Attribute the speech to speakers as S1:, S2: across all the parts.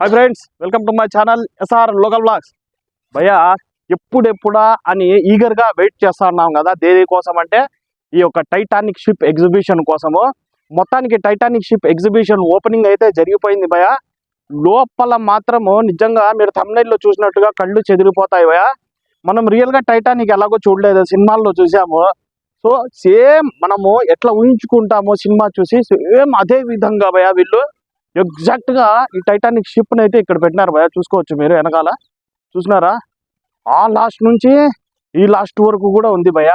S1: Hi friends welcome to my channel SR local blogs భయ్యా ఎప్పుడెప్పుడా అని ఈగర్గా వెయిట్ చేస్తా ఉన్నాం కదా. దేని కోసం అంటే ఈ యొక్క టైటానిక్ షిప్ ఎగ్జిబిషన్ కోసము. మొత్తానికి టైటానిక్ షిప్ ఎగ్జిబిషన్ ఓపెనింగ్ అయితే జరిగిపోయింది భయ లోపల మాత్రము నిజంగా మీరు thumbnail చూసినట్టుగా కళ్ళు చెదిరిపోతాయి భయ మనం రియల్గా టైటానిక్ ఎలాగో చూడలేదు సినిమాల్లో చూసాము. సో సేమ్ మనము ఎట్లా ఊహించుకుంటామో సినిమా చూసి సేమ్ అదే విధంగా భయ వీళ్ళు ఎగ్జాక్ట్గా ఈ టైటానిక్ షిప్ అయితే ఇక్కడ పెట్టినారు భయ చూసుకోవచ్చు మీరు వెనకాల. చూసినారా? ఆ లాస్ట్ నుంచి ఈ లాస్ట్ వరకు కూడా ఉంది భయ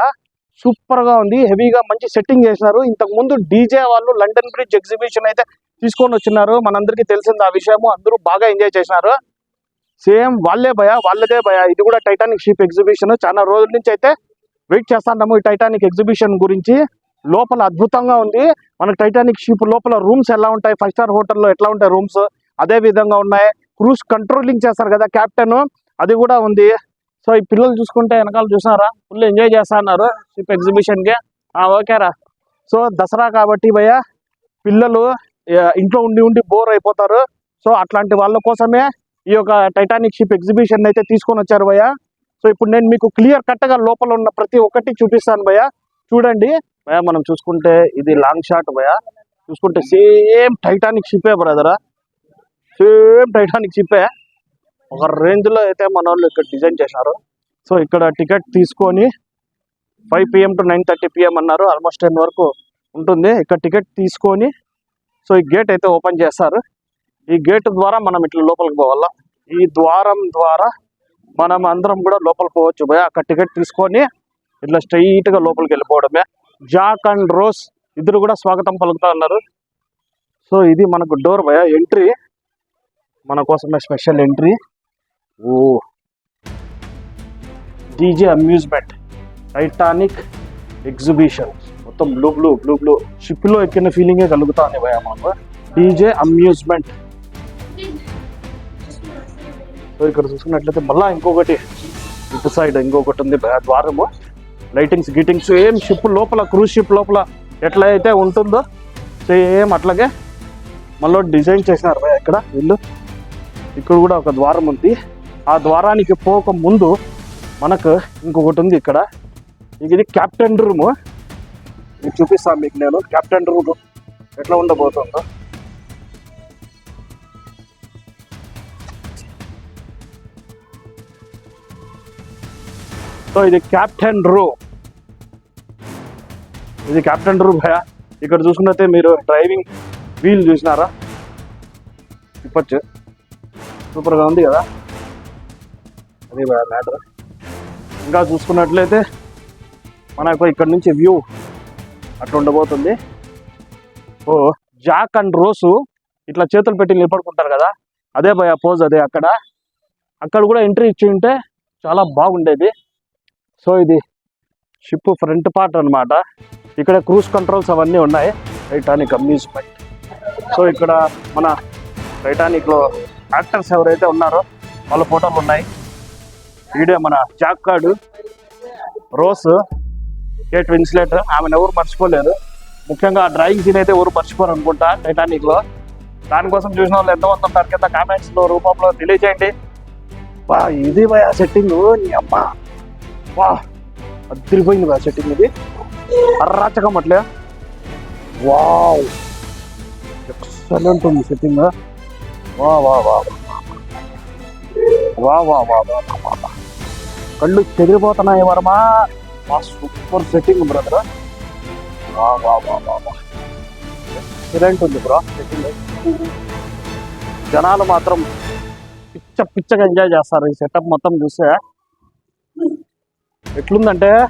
S1: సూపర్గా ఉంది హెవీగా మంచి సెట్టింగ్ చేసినారు ఇంతకు ముందు డీజే వాళ్ళు లండన్ బ్రిడ్జ్ ఎగ్జిబిషన్ అయితే తీసుకొని వచ్చినారు. మనందరికీ తెలిసింది ఆ విషయము. అందరూ బాగా ఎంజాయ్ చేసినారు. సేమ్ వాళ్ళే భయ వాళ్ళదే భయ ఇది కూడా టైటానిక్ షిప్ ఎగ్జిబిషన్ చాలా రోజుల నుంచి అయితే వెయిట్ చేస్తాము ఈ టైటానిక్ ఎగ్జిబిషన్ గురించి. లోపల అద్భుతంగా ఉంది. మనకు టైటానిక్ షిప్ లోపల రూమ్స్ ఎలా ఉంటాయి? ఫైవ్ స్టార్ హోటల్లో ఎట్లా ఉంటాయి రూమ్స్ అదే విధంగా ఉన్నాయి. క్రూజ్ కంట్రోలింగ్ చేస్తారు కదా కెప్టెన్ అది కూడా ఉంది. సో ఈ పిల్లలు చూసుకుంటే వెనకాల చూసినారా? ఫుల్ ఎంజాయ్ చేస్తా అన్నారు షిప్ ఎగ్జిబిషన్కి ఓకేరా సో దసరా కాబట్టి భయ్య పిల్లలు ఇంట్లో ఉండి ఉండి బోర్ అయిపోతారు. సో అట్లాంటి వాళ్ళ కోసమే ఈ యొక్క టైటానిక్ షిప్ ఎగ్జిబిషన్ అయితే తీసుకొని వచ్చారు భయ్య. సో ఇప్పుడు నేను మీకు క్లియర్ కట్గా లోపల ఉన్న ప్రతి ఒక్కటి చూపిస్తాను భయ్య. చూడండి. భయ మనం చూసుకుంటే ఇది లాంగ్ షాట్ భయ. చూసుకుంటే సేమ్ టైటానిక్ షిప్పే బ్రదరా సేమ్ టైటానిక్ షిప్పే ఒక రేంజ్లో అయితే మన వాళ్ళు ఇక్కడ డిజైన్ చేశారు. సో ఇక్కడ టికెట్ తీసుకొని five PM to nine thirty PM అన్నారు. ఆల్మోస్ట్ టెన్ వరకు ఉంటుంది. ఇక్కడ టికెట్ తీసుకొని సో ఈ గేట్ అయితే ఓపెన్ చేస్తారు ఈ గేట్ ద్వారా మనం ఇట్లా లోపలికి పోవాలా? ఈ ద్వారం ద్వారా మనం అందరం కూడా లోపలికి పోవచ్చు భయ. అక్కడ టికెట్ తీసుకొని ఇట్లా స్ట్రైట్గా లోపలికి వెళ్ళిపోవడమే. జాక్ అండ్ రోస్ ఇద్దరు కూడా స్వాగతం పలుకుతా ఉన్నారు సో ఇది మనకు డోర్ భయ ఎంట్రీ. మన కోసమే స్పెషల్ ఎంట్రీ. ఓ. DJ amusement. Titanic exhibition. మొత్తం బ్లూ బ్లూ బ్లూ బ్లూ. షిప్లో ఎక్కిన ఫీలింగే కలుగుతా ఉంది భయ మనకు డీజే అమ్యూజ్మెంట్. సో ఇక్కడ చూసుకున్నట్లయితే మళ్ళీ ఇంకొకటి. ఇటు సైడ్ ఇంకొకటి ఉంది భయ ద్వారము. లైటింగ్స్ గీటింగ్స్ ఏం షిప్ లోపల క్రూజ్ షిప్ లోపల ఎట్లా అయితే ఉంటుందో సేమ్ అట్లాగే మళ్ళీ డిజైన్ చేసినారు భయ ఇక్కడ వీళ్ళు. ఇక్కడ కూడా ఒక ద్వారం ఉంది. ఆ ద్వారానికి పోక ముందు మనకు ఇంకొకటి ఉంది ఇక్కడ. ఇది క్యాప్టెన్ రూమ్ చూపిస్తాను మీకు నేను. క్యాప్టెన్ రూమ్ ఎట్లా ఉండబోతుందో. సో ఇది క్యాప్టెన్ రూ ఇది క్యాప్టెన్ రూ భయ. ఇక్కడ చూసుకున్నట్టే మీరు డ్రైవింగ్ వీల్ చూసినారా? తిప్పచ్చు సూపర్గా ఉంది కదా? అది భయ మ్యాటర్. ఇంకా చూసుకున్నట్లయితే మనకు ఇక్కడ నుంచి వ్యూ అట్లా ఉండబోతుంది. ఓ జాక్ అండ్ రోసు ఇట్లా చేతులు పెట్టి నిలబడుకుంటారు కదా? అదే భయ పోజ్ అదే అక్కడ. అక్కడ కూడా ఎంట్రీ ఇచ్చి ఉంటే చాలా బాగుండేది. సో ఇది షిప్ ఫ్రంట్ పార్ట్ అన్నమాట. ఇక్కడ క్రూజ్ కంట్రోల్స్ అవన్నీ ఉన్నాయి. టైటానిక్ అమ్యూజ్మెంట్ సో ఇక్కడ మన టైటానిక్లో యాక్టర్స్ ఎవరైతే ఉన్నారో వాళ్ళ ఫోటోలు ఉన్నాయి. వీడియో మన Jack card Rose Kate Winslet ఆమెను ఎవరు మర్చిపోలేరు. ముఖ్యంగా డ్రాయింగ్ సీన్ అయితే ఎవరు మర్చిపోరు అనుకుంటా టైటానిక్లో దానికోసం చూసిన వాళ్ళు ఎంతమంది ఉంటారు కింద కామెంట్స్లో రూపంలో తెలియజేయండి. బా ఇది భయ సెట్టింగ్ నీ అమ్మ. వా అద్దరిపోయింది బా సెట్టింగ్ ఇది అర్రాచకం అట్లే వావ్ ఎక్సలెంట్ ఉంది సెట్టింగ్ వా వా వా వా వా వా వా కళ్ళు చెదిరిపోతున్నాయి వర్మ వా సూపర్ సెట్టింగ్ బ్రదర్ వా వా వా వా వా ఎక్సలెంట్ ఉంది బ్రో సెట్టింగ్ జనాలు మాత్రం పిచ్చ పిచ్చగా ఎంజాయ్ చేస్తారు ఈ సెటప్ మొత్తం చూస్తే ఎట్లుందంటే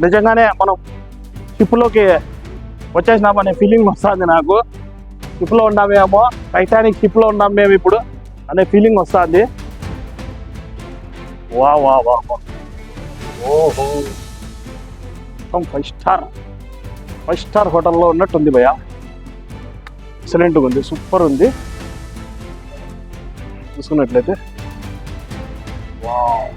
S1: నిజంగానే మనం షిప్లోకి వచ్చేసినామనే ఫీలింగ్ వస్తుంది నాకు. షిప్లో ఉన్నామేమో టైటానిక్ షిప్లో ఉన్నాం మేము ఇప్పుడు అనే ఫీలింగ్ వస్తుంది. వా వా వా వా. ఓహో. ఫైవ్ స్టార్ ఫైవ్ స్టార్ హోటల్లో ఉన్నట్టుంది భయ ఎక్సలెంట్గా ఉంది సూపర్ ఉంది. చూసుకున్నట్లయితే. వావ్.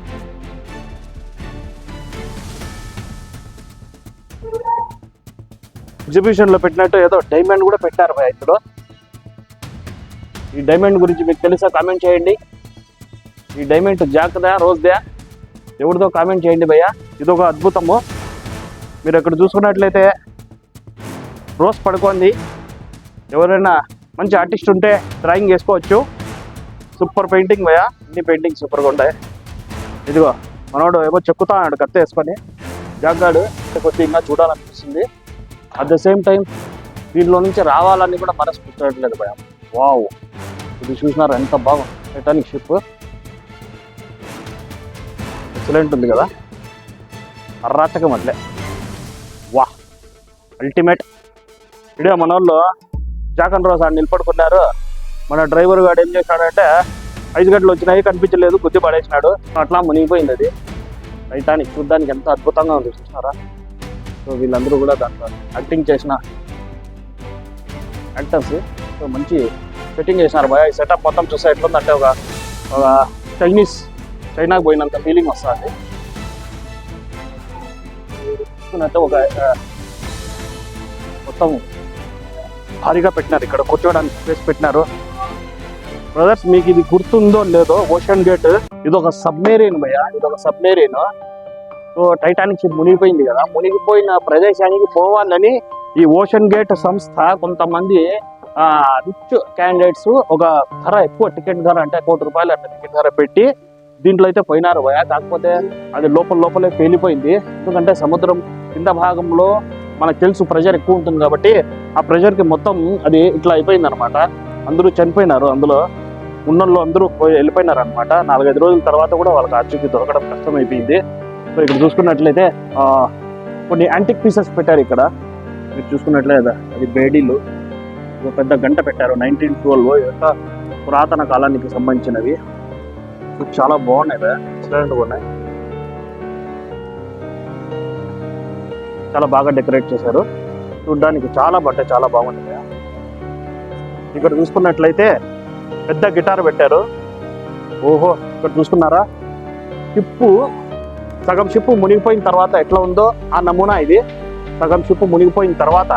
S1: ఎగ్జిబిషన్లో పెట్టినట్టు ఏదో డైమండ్ కూడా పెట్టారు భయ ఇప్పుడు ఈ డైమండ్ గురించి మీకు తెలుసా కామెంట్ చేయండి. ఈ డైమండ్ జాక్దా రోజుదా. ఎవరిదో కామెంట్ చేయండి భయ్య. ఇది ఒక అద్భుతము. మీరు ఇక్కడ చూసుకున్నట్లయితే రోజ్ పడుకోండి ఎవరైనా మంచి ఆర్టిస్ట్ ఉంటే డ్రాయింగ్ వేసుకోవచ్చు. సూపర్ పెయింటింగ్ భయ్యా. అన్ని పెయింటింగ్ సూపర్గా ఉంటాయి. ఇదిగో మనోడు ఏమో చెక్కుతా ఉన్నాడు కత్తి వేసుకొని. జాగ్గాడు కొద్దిగా ఇంకా చూడాలనిపిస్తుంది. అట్ ద సేమ్ టైం దీనిలో నుంచి రావాలని కూడా మనసు భయం వావ్ ఇది చూసినారు ఎంత బాగుంది టైటానిక్ షిప్ ఎక్సలెంట్ ఉంది కదా. అర్రాచకం అట్లే. వా అల్టిమేట్ ఇడే మన వాళ్ళు జాకన్ రోస్ రోజ్ ఆడ నిలబడుకున్నారు. మన డ్రైవర్ గాడు ఏం చేశాడంటే ఐదు గంటలు వచ్చినాయి కనిపించలేదు గుద్ది పడేసినాడు. అట్లా మునిగిపోయింది అది. టైటానిక్ చూడ్డానికి ఎంత అద్భుతంగా ఉంది చూసినారా? సో వీళ్ళందరూ కూడా దాంట్లో యాక్టింగ్ చేసిన యాక్టర్స్. సో మంచి సెట్టింగ్ చేసినారు. బాయ్ ఈ సెటప్ మొత్తం చూస్తే ఎట్లుందంటే ఒక ఒక చైనీస్ చైనాకు పోయినంత ఫీలింగ్ వస్తుంది. చూసుకున్నట్టే ఒక మొత్తం భారీగా పెట్టినారు. ఇక్కడ కూర్చోడానికి స్పేస్ పెట్టినారు. బ్రదర్స్ మీకు ఇది గుర్తుందో లేదో ఓషన్ గేట్ ఇది ఒక సబ్మెరీన్ భయ ఇది ఒక సబ్మెరీన్ టైటానిక్ షిప్ మునిగిపోయింది కదా. మునిగిపోయిన ప్రదేశానికి పోవాలని ఈ ఓషన్ గేట్ సంస్థ కొంతమంది రిచ్ క్యాండిడేట్స్ ఒక ధర ఎక్కువ టికెట్ ధర అంటే కోటి రూపాయలు అంటే టికెట్ ధర పెట్టి దీంట్లో అయితే పోయినారు భయ కాకపోతే అది లోపల లోపలే పేలిపోయింది. ఎందుకంటే సముద్రం కింద భాగంలో మనకు తెలుసు ప్రెషర్ ఎక్కువ ఉంటుంది కాబట్టి ఆ ప్రెషర్కి మొత్తం అది ఇట్లా అయిపోయింది అనమాట అందరూ చనిపోయినారు అందులో. ఉన్నోళ్ళు అందరూ వెళ్ళిపోయినారు అనమాట నాలుగైదు రోజుల తర్వాత కూడా వాళ్ళకి ఆచూకీ దొరకడం కష్టం అయిపోయింది సో ఇక్కడ చూసుకున్నట్లయితే కొన్ని యాంటిక్ పీసెస్ పెట్టారు ఇక్కడ. మీరు చూసుకున్నట్లయితే అది బేడీలు. ఒక పెద్ద గంట పెట్టారు. నైన్టీన్ ట్వెల్వ్ యొక్క పురాతన కాలానికి సంబంధించినవి. చాలా బాగున్నాయి ఎక్సలెంట్గా ఉన్నాయి. చాలా బాగా డెకరేట్ చేశారు. చూడ్డానికి చాలా బట్ట చాలా బాగుంటుంది ఇక్కడ చూసుకున్నట్లయితే పెద్ద గిటార్ పెట్టారు. ఓహో ఇక్కడ చూసుకున్నారా? టిప్పు సగం షిప్పు మునిగిపోయిన తర్వాత ఎట్లా ఉందో ఆ నమూనా ఇది. సగం షిప్పు మునిగిపోయిన తర్వాత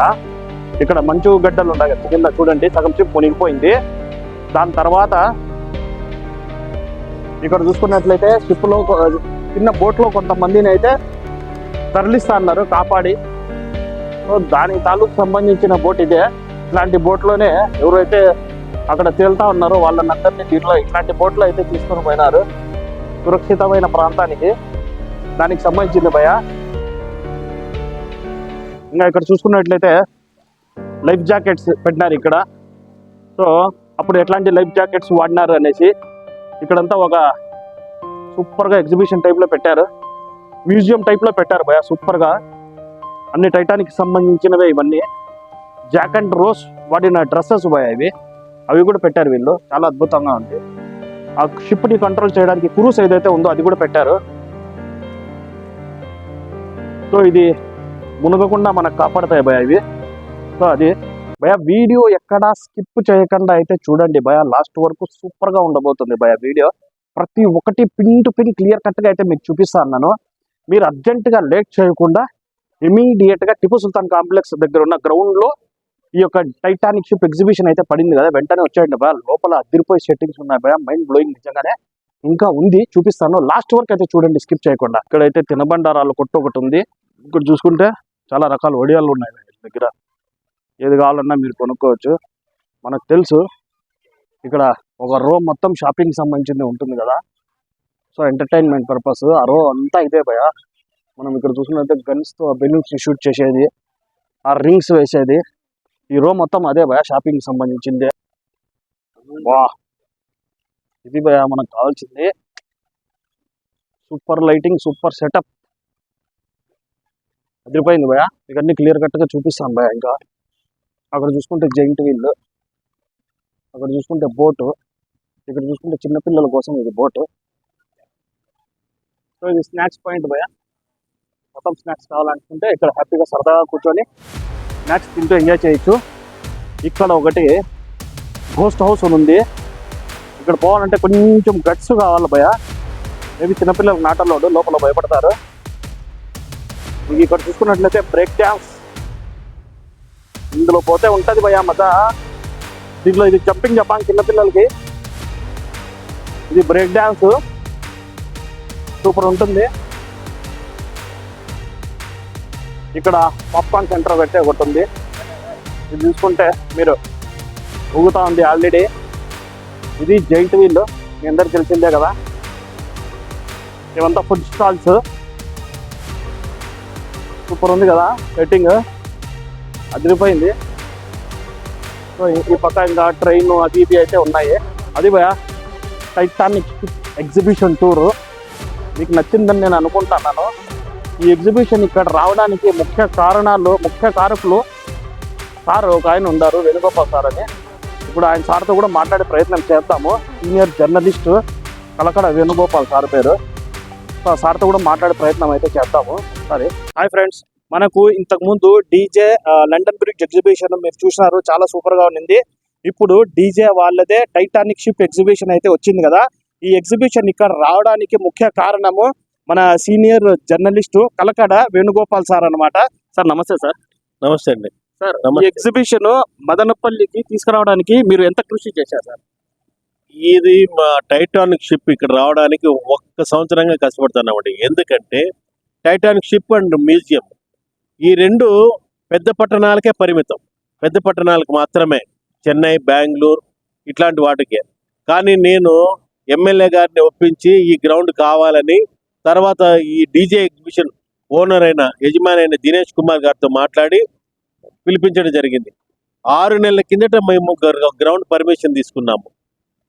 S1: ఇక్కడ మంచు గడ్డలు ఉన్నాయి కింద చూడండి సగం షిప్ మునిగిపోయింది. దాని తర్వాత ఇక్కడ చూసుకున్నట్లయితే షిప్లో చిన్న బోట్లో కొంతమందిని అయితే తరలిస్తా అన్నారు కాపాడి. సో దాని తాలూకు సంబంధించిన బోట్ ఇదే. ఇట్లాంటి బోట్లోనే ఎవరైతే అక్కడ తేలుతా ఉన్నారో వాళ్ళందరినీ దీంట్లో ఇట్లాంటి బోట్లో అయితే తీసుకొని పోయినారు. సురక్షితమైన ప్రాంతానికి. దానికి సంబంధించింది భయ ఇంకా ఇక్కడ చూసుకున్నట్లయితే లైఫ్ జాకెట్స్ పెట్టినారు ఇక్కడ. సో అప్పుడు ఎట్లాంటి లైఫ్ జాకెట్స్ వాడినారు అనేసి ఇక్కడంతా ఒక సూపర్గా ఎగ్జిబిషన్ టైప్లో పెట్టారు. మ్యూజియం టైప్లో పెట్టారు భయ సూపర్గా. అన్ని టైటానిక్ సంబంధించినవే ఇవన్నీ. జాక్ అండ్ రోస్ వాడిన డ్రెస్సెస్ భయ ఇవి. అవి కూడా పెట్టారు వీళ్ళు. చాలా అద్భుతంగా ఉంది. ఆ షిప్ని కంట్రోల్ చేయడానికి క్రూస్ ఏదైతే ఉందో అది కూడా పెట్టారు. సో ఇది మునగకుండా మనకు కాపాడతాయి భయ ఇవి. సో అది భయ వీడియో ఎక్కడా స్కిప్ చేయకుండా అయితే చూడండి భయ లాస్ట్ వరకు సూపర్గా ఉండబోతుంది భయ వీడియో. ప్రతి ఒక్కటి పిన్ టు పిన్ క్లియర్ కట్గా అయితే మీకు చూపిస్తాను నేను మీరు అర్జెంట్గా లేట్ చేయకుండా ఇమీడియట్గా టిపు సుల్తాన్ కాంప్లెక్స్ దగ్గర ఉన్న గ్రౌండ్లో ఈ యొక్క టైటానిక్ షిప్ ఎగ్జిబిషన్ అయితే పడింది కదా వెంటనే వచ్చేయండి భయ లోపల అదిరిపోయి సెట్టింగ్స్ ఉన్నాయి భయ మైండ్ బ్లోయింగ్ నిజంగానే. ఇంకా ఉంది చూపిస్తాను. లాస్ట్ వరకు అయితే చూడండి స్కిప్ చేయకుండా. ఇక్కడైతే తినబండారాలు కొట్టు ఒకటి ఉంది. ఇక్కడ చూసుకుంటే చాలా రకాల వడియాలు ఉన్నాయి దగ్గర. ఏది కావాలన్నా మీరు కొనుక్కోవచ్చు. మనకు తెలుసు ఇక్కడ ఒక రో మొత్తం షాపింగ్ సంబంధించింది ఉంటుంది కదా. సో ఎంటర్టైన్మెంట్ పర్పస్ ఆ రో అంతా ఇదే భయ మనం ఇక్కడ చూసుకున్నట్లయితే గన్స్తో బెలూన్స్ షూట్ చేసేది ఆ రింగ్స్ వేసేది. ఈ రో మొత్తం అదే భయ షాపింగ్ సంబంధించింది. వా! ఇది భయ మనకు కావాల్సింది. Super lighting super setup. అదిరిపోయింది భయ ఇవన్నీ క్లియర్ కట్గా చూపిస్తాను భయ ఇంకా. అక్కడ చూసుకుంటే జైంట్ వీల్ అక్కడ చూసుకుంటే బోటు ఇక్కడ చూసుకుంటే చిన్నపిల్లల కోసం ఇది బోటు సో ఇది స్నాక్స్ పాయింట్ భయ మొత్తం స్నాక్స్ కావాలనుకుంటే ఇక్కడ హ్యాపీగా సరదాగా కూర్చొని స్నాక్స్ తింటూ ఎంజాయ్ చేయొచ్చు. ఇక్కడ ఒకటి గోస్ట్ హౌస్ అని ఉంది. ఇక్కడ పోవాలంటే కొంచెం గట్స్ కావాలి భయ మేబీ చిన్నపిల్లలకు నాటలోడు లోపల భయపడతారు. ఇది ఇక్కడ చూసుకున్నట్లయితే బ్రేక్ డ్యాన్స్ ఇందులో పోతే ఉంటుంది భయ మత దీంట్లో ఇది జంపింగ్ జపాన్ చిన్నపిల్లలకి ఇది బ్రేక్ డ్యాన్స్ సూపర్ ఉంటుంది. ఇక్కడ పాప్కార్న్ సెంటర్ పెట్టే ఒకటి ఉంది. ఇది చూసుకుంటే మీరు ఊగుతా ఉంది ఆల్రెడీ ఇది జైంట్ వీల్ మీ అందరికి తెలిసిందే కదా. ఇవంతా ఫుడ్ స్టాల్స్ సూపర్ ఉంది కదా సెట్టింగ్ అదిరిపోయింది సో ఈ- పక్క ఇంకా ట్రైన్ అది ఇది అయితే ఉన్నాయి. అది భయ టైటానిక్ ఎగ్జిబిషన్ టూరు మీకు నచ్చిందని నేను అనుకుంటున్నాను. ఈ ఎగ్జిబిషన్ ఇక్కడ రావడానికి ముఖ్య కారణాలు ముఖ్య కారకులు సార్ ఒక ఆయన ఉన్నారు వేణుగోపాల్ సార్ అని. ఇప్పుడు ఆయన సార్తో కూడా మాట్లాడే ప్రయత్నం చేస్తాము senior journalist Kalakada Venugopal sir పేరు. సార్తో కూడా మాట్లాడే ప్రయత్నం అయితే చేద్దాము. సరే. Hi friends. మనకు ఇంతకు ముందు డీజే లండన్ బ్రిడ్జ్ ఎగ్జిబిషన్ మీరు చూసినారు. చాలా సూపర్గా ఉంది ఇప్పుడు డీజే వాళ్ళదే టైటానిక్ షిప్ ఎగ్జిబిషన్ అయితే వచ్చింది కదా. ఈ ఎగ్జిబిషన్ ఇక్కడ రావడానికి ముఖ్య కారణము మన senior journalist Kalakada Venugopal sir అన్నమాట. సార్ నమస్తే సార్.
S2: నమస్తే అండి.
S1: సార్. ఎగ్జిబిషన్ మదనపల్లికి తీసుకురావడానికి మీరు ఎంత కృషి చేశారు సార్?
S2: ఇది మా టైటానిక్ షిప్ ఇక్కడ రావడానికి ఒక్క సంవత్సరంగా కష్టపడుతున్నామండి. ఎందుకంటే టైటానిక్ షిప్ అండ్ మ్యూజియం ఈ రెండు పెద్ద పట్టణాలకే పరిమితం. పెద్ద పట్టణాలకు మాత్రమే. చెన్నై బెంగళూరు ఇట్లాంటి వాటికే. కానీ నేను ఎమ్మెల్యే గారిని ఒప్పించి ఈ గ్రౌండ్ కావాలని తర్వాత ఈ డీజే ఎగ్జిబిషన్ ఓనర్ అయిన యజమాని అయిన దినేష్ కుమార్ గారితో మాట్లాడి పిలిపించడం జరిగింది. ఆరు నెలల కిందట మేము గ్రౌండ్ పర్మిషన్ తీసుకున్నాము.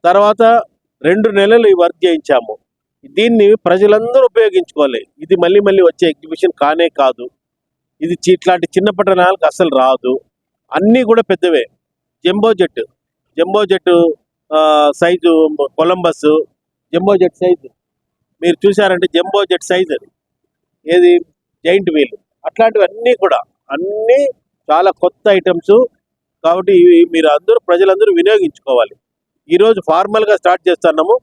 S2: తర్వాత రెండు నెలలు ఈ వర్క్ చేయించాము. దీన్ని ప్రజలందరూ ఉపయోగించుకోవాలి. ఇది మళ్ళీ మళ్ళీ వచ్చే ఎగ్జిబిషన్ కానే కాదు. ఇది చి- ఇట్లాంటి చిన్న పట్టణాలకు అసలు రాదు. అన్నీ కూడా పెద్దవే. Jumbo jet. Jumbo jet size Columbus. Jumbo jet size. మీరు చూసారంటే జంబో జెట్ సైజు అది. ఏది? Giant wheel. అట్లాంటివన్నీ కూడా. అన్నీ చాలా కొత్త ఐటమ్స్. కాబట్టి ఇవి మీరు అందరూ ప్రజలందరూ వినియోగించుకోవాలి. ఈరోజు ఫార్మల్గా స్టార్ట్ చేస్తున్నాము.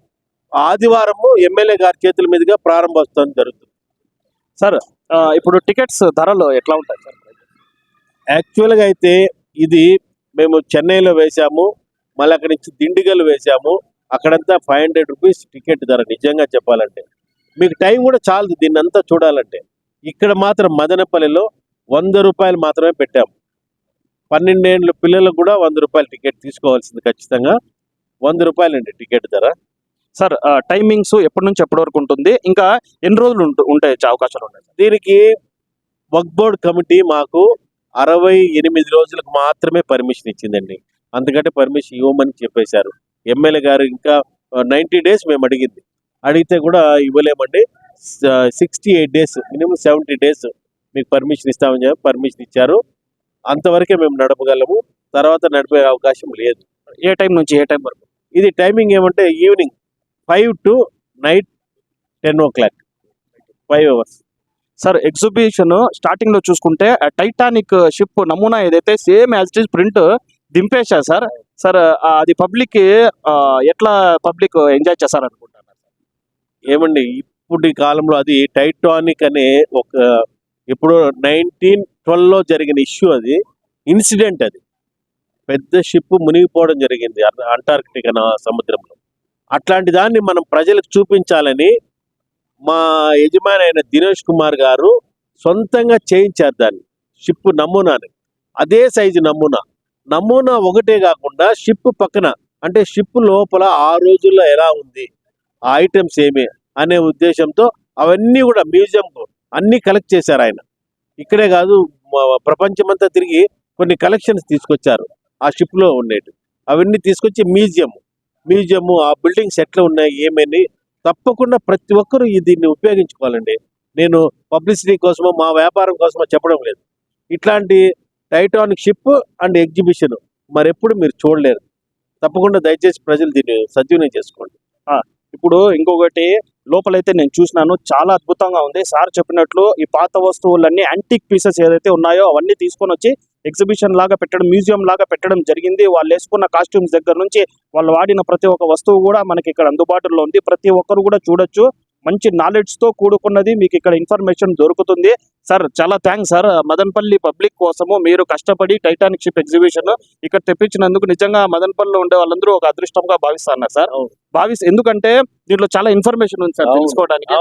S2: ఆదివారము ఎమ్మెల్యే గారి చేతుల మీదుగా ప్రారంభోత్సవం జరుగుతుంది.
S1: సార్ ఇప్పుడు టికెట్స్ ధరలు ఎట్లా ఉంటాయి సార్?
S2: యాక్చువల్గా అయితే ఇది మేము చెన్నైలో వేశాము మళ్ళీ అక్కడి నుంచి దిండిగల్ వేశాము. అక్కడంతా ఫైవ్ హండ్రెడ్ రూపీస్ టికెట్ ధర నిజంగా చెప్పాలంటే. మీకు టైం కూడా చాలదు దీన్ని అంతా చూడాలంటే. ఇక్కడ మాత్రం మదనపల్లిలో వంద రూపాయలు మాత్రమే పెట్టాము. పన్నెండేళ్ళ పిల్లలకు కూడా వంద రూపాయల టికెట్ తీసుకోవాల్సింది ఖచ్చితంగా. వంద రూపాయలండి టికెట్ ధర.
S1: సార్ టైమింగ్స్ ఎప్పటి నుంచి ఎప్పటి వరకు ఉంటుంది? ఇంకా ఎన్ని రోజులు ఉంట- ఉంటాయి అవకాశాలు ఉంటాయి సార్?
S2: దీనికి వక్ బోర్డ్ కమిటీ మాకు అరవై ఎనిమిది రోజులకు మాత్రమే పర్మిషన్ ఇచ్చిందండి. అందుకంటే పర్మిషన్ ఇవ్వమని చెప్పేశారు. ఎమ్మెల్యే గారు ఇంకా నైంటీ డేస్ మేము అడిగింది. అడిగితే కూడా ఇవ్వలేమండి. Sixty eight days minimum seventy days మీకు పర్మిషన్ ఇస్తామని చెప్పి పర్మిషన్ ఇచ్చారు. అంతవరకే మేము నడపగలము. తర్వాత నడిపే అవకాశం లేదు.
S1: ఏ టైం నుంచి ఏ టైం వరకు?
S2: ఇది టైమింగ్ ఏమంటే evening five to night ten o'clock five hours
S1: sir exhibition స్టార్టింగ్లో చూసుకుంటే టైటానిక్ షిప్ నమూనా ఏదైతే సేమ్ యాజ్ ఇట్ ప్రింట్ దింపేశారు సార్ సార్ అది పబ్లిక్ ఎట్లా పబ్లిక్ ఎంజాయ్ చేస్తారు అనుకుంటున్నారు
S2: ఏమండి ఇప్పుడు ఈ కాలంలో అది టైటానిక్ అనే ఒక ఇప్పుడు నైన్టీన్లో జరిగిన ఇష్యూ అది ఇన్సిడెంట్ అది. పెద్ద షిప్ మునిగిపోవడం జరిగింది అంటార్కిటిక్ సముద్రంలో. అట్లాంటి దాన్ని మనం ప్రజలకు చూపించాలని మా యజమాని అయిన దినేష్ కుమార్ గారు సొంతంగా చేయించారు దాన్ని షిప్ నమూనాని. అదే సైజు నమూనా. నమూనా ఒకటే కాకుండా షిప్ పక్కన అంటే షిప్ లోపల ఆ రోజుల్లో ఎలా ఉంది ఆ ఐటమ్స్ ఏమి అనే ఉద్దేశంతో అవన్నీ కూడా మ్యూజియంకు అన్నీ కలెక్ట్ చేశారు ఆయన. ఇక్కడే కాదు ప్రపంచమంతా తిరిగి కొన్ని కలెక్షన్స్ తీసుకొచ్చారు. ఆ షిప్లో ఉండేవి అవన్నీ తీసుకొచ్చి మ్యూజియం మ్యూజియం ఆ బిల్డింగ్స్ ఎట్లా ఉన్నాయి ఏమని తప్పకుండా ప్రతి ఒక్కరూ దీన్ని ఉపయోగించుకోవాలండి. నేను పబ్లిసిటీ కోసమో మా వ్యాపారం కోసమో చెప్పడం లేదు. ఇట్లాంటి టైటానిక్ షిప్ అండ్ ఎగ్జిబిషన్ మరెప్పుడు మీరు చూడలేరు. తప్పకుండా దయచేసి ప్రజలు దీన్ని సద్వినియోగం చేసుకోండి.
S1: ఇప్పుడు ఇంకొకటి లోపలైతే నేను చూసినాను. చాలా అద్భుతంగా ఉంది. సార్ చెప్పినట్లు ఈ పాత వస్తువులన్నీ యాంటిక్ పీసెస్ ఏదైతే ఉన్నాయో అవన్నీ తీసుకొని వచ్చి ఎగ్జిబిషన్ లాగా పెట్టడం మ్యూజియం లాగా పెట్టడం జరిగింది. వాళ్ళు వేసుకున్న కాస్ట్యూమ్స్ దగ్గర నుంచి వాళ్ళు వాడిన ప్రతి ఒక్క వస్తువు కూడా మనకి ఇక్కడ అందుబాటులో ఉంది. ప్రతి ఒక్కరు కూడా చూడొచ్చు. మంచి నాలెడ్జ్తో కూడుకున్నది మీకు ఇక్కడ ఇన్ఫర్మేషన్ దొరుకుతుంది. సార్ చాలా థ్యాంక్స్ సార్ మదనపల్లి పబ్లిక్ కోసము మీరు కష్టపడి టైటానిక్ షిప్ ఎగ్జిబిషన్ ఇక్కడ తెప్పించినందుకు నిజంగా మదనపల్లిలో ఉండే వాళ్ళందరూ ఒక అదృష్టంగా భావిస్తున్నారు సార్
S2: అవును.
S1: భావిస్ ఎందుకంటే దీంట్లో చాలా ఇన్ఫర్మేషన్ ఉంది సార్. తెలుసుకోవడానికి.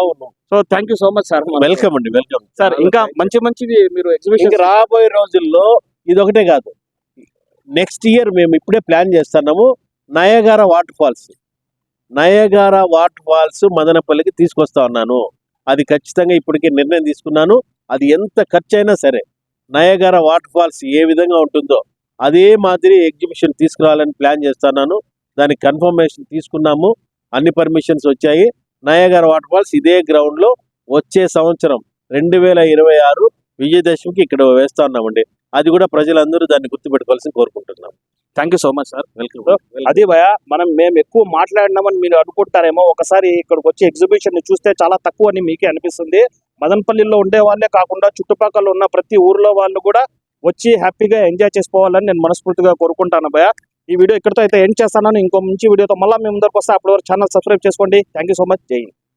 S1: So thank you so much sir
S2: welcome అండి వెల్కమ్
S1: సార్ ఇంకా మంచి మంచివి మీరు ఎగ్జిబిషన్
S2: రాబోయే రోజుల్లో ఇది ఒకటే కాదు. నెక్స్ట్ ఇయర్ మేము ఇప్పుడే ప్లాన్ చేస్తున్నాము Niagara waterfalls Niagara waterfalls మదనపల్లికి తీసుకొస్తా ఉన్నాను. అది ఖచ్చితంగా ఇప్పటికే నిర్ణయం తీసుకున్నాను. అది ఎంత ఖర్చు అయినా సరే నయగార వాటర్ ఫాల్స్ ఏ విధంగా ఉంటుందో అదే మాదిరి ఎగ్జిబిషన్ తీసుకురావాలని ప్లాన్ చేస్తున్నాను. దానికి కన్ఫర్మేషన్ తీసుకున్నాము. అన్ని పర్మిషన్స్ వచ్చాయి. నయగార వాటర్ ఫాల్స్ ఇదే గ్రౌండ్లో వచ్చే సంవత్సరం రెండు వేల ఇరవై ఆరు విజయదశమికి ఇక్కడ వేస్తా ఉన్నామండి. అది కూడా ప్రజలందరూ దాన్ని గుర్తుపెట్టుకోవాల్సి కోరుకుంటున్నాం.
S1: Thank you so much sir
S2: welcome
S1: అది భయ మనం మేము ఎక్కువ మాట్లాడినామని మీరు అనుకుంటారేమో ఒకసారి ఇక్కడికి వచ్చి ఎగ్జిబిషన్ని చూస్తే చాలా తక్కువ అని మీకే అనిపిస్తుంది. మదనపల్లిలో ఉండే వాళ్ళే కాకుండా చుట్టుపక్కల ఉన్న ప్రతి ఊర్లో వాళ్ళు కూడా వచ్చి హ్యాపీగా ఎంజాయ్ చేసుకోవాలని నేను మనస్ఫూర్తిగా కోరుకుంటాను భయ ఈ వీడియో ఇక్కడితో అయితే ఎండ్ చేస్తాను. ఇంకో మంచి వీడియోతో మళ్ళీ మేము ముందరకు వస్తే అప్పటి వరకు ఛానల్ సబ్స్క్రైబ్ చేసుకోండి. థ్యాంక్ యూ సో మచ్ జై.